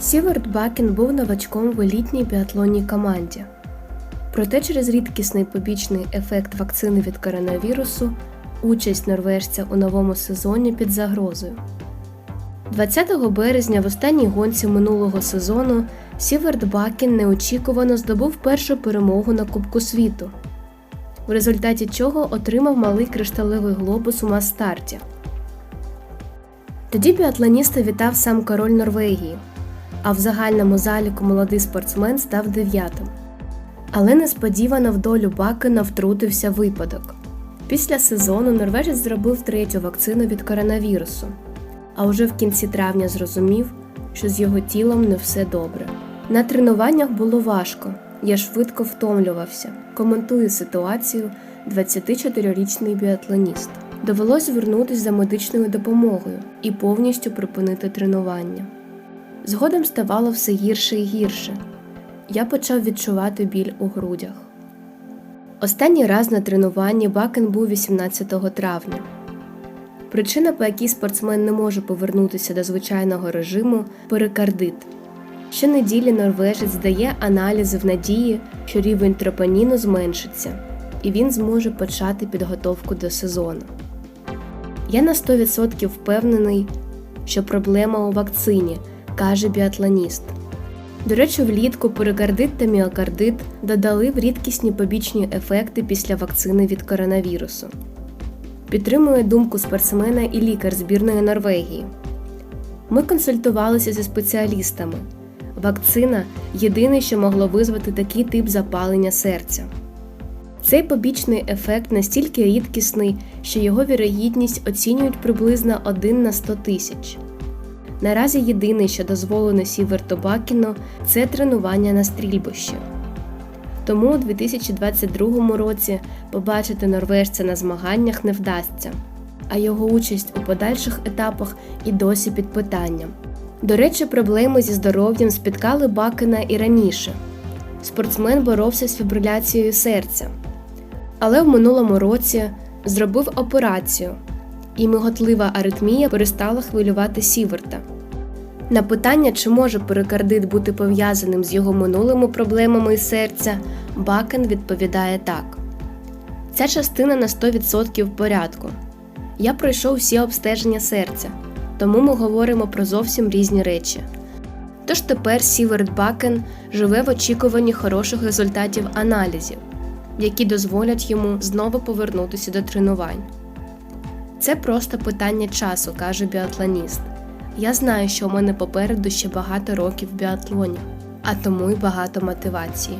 Сіверт Бакен був новачком в елітній біатлонній команді. Проте через рідкісний побічний ефект вакцини від коронавірусу участь норвежця у новому сезоні під загрозою. 20 березня в останній гонці минулого сезону Сіверт Бакен неочікувано здобув першу перемогу на Кубку світу, в результаті чого отримав малий кришталевий глобус у мас-старті. Тоді біатлоніста вітав сам король Норвегії, а в загальному заліку молодий спортсмен став дев'ятим. Але несподівано в долю Бакена втрутився випадок. Після сезону норвежець зробив третю вакцину від коронавірусу, а вже в кінці травня зрозумів, що з його тілом не все добре. На тренуваннях було важко, я швидко втомлювався. Коментує ситуацію 24-річний біатлоніст. Довелось звернутися за медичною допомогою і повністю припинити тренування. Згодом ставало все гірше і гірше. Я почав відчувати біль у грудях. Останній раз на тренуванні Бакен був 18 травня. Причина, по якій спортсмен не може повернутися до звичайного режиму перикардит. Щонеділі норвежець здає аналізи в надії, що рівень тропоніну зменшиться, і він зможе почати підготовку до сезону. Я на 100% впевнений, що проблема у вакцині, каже біатлоніст. До речі, влітку перикардит та міокардит додали в рідкісні побічні ефекти після вакцини від коронавірусу. Підтримує думку спортсмена і лікар збірної Норвегії. Ми консультувалися зі спеціалістами. Вакцина єдине, що могло визвати такий тип запалення серця. Цей побічний ефект настільки рідкісний, що його вірогідність оцінюють приблизно 1 на 100 тисяч. Наразі єдине, що дозволено Сіверту Бакіну, це тренування на стрільбищі. Тому у 2022 році побачити норвежця на змаганнях не вдасться, а його участь у подальших етапах і досі під питанням. До речі, проблеми зі здоров'ям спіткали Бакена і раніше. Спортсмен боровся з фібриляцією серця, але в минулому році зробив операцію, і миготлива аритмія перестала хвилювати Сіверта. На питання, чи може перикардит бути пов'язаним з його минулими проблемами із серця, Бакен відповідає так: ця частина на 100% в порядку. Я пройшов всі обстеження серця, тому ми говоримо про зовсім різні речі. Тож тепер Сіверт Бакен живе в очікуванні хороших результатів аналізів, які дозволять йому знову повернутися до тренувань. Це просто питання часу, каже біатлоніст. Я знаю, що у мене попереду ще багато років в біатлоні, а тому й багато мотивації.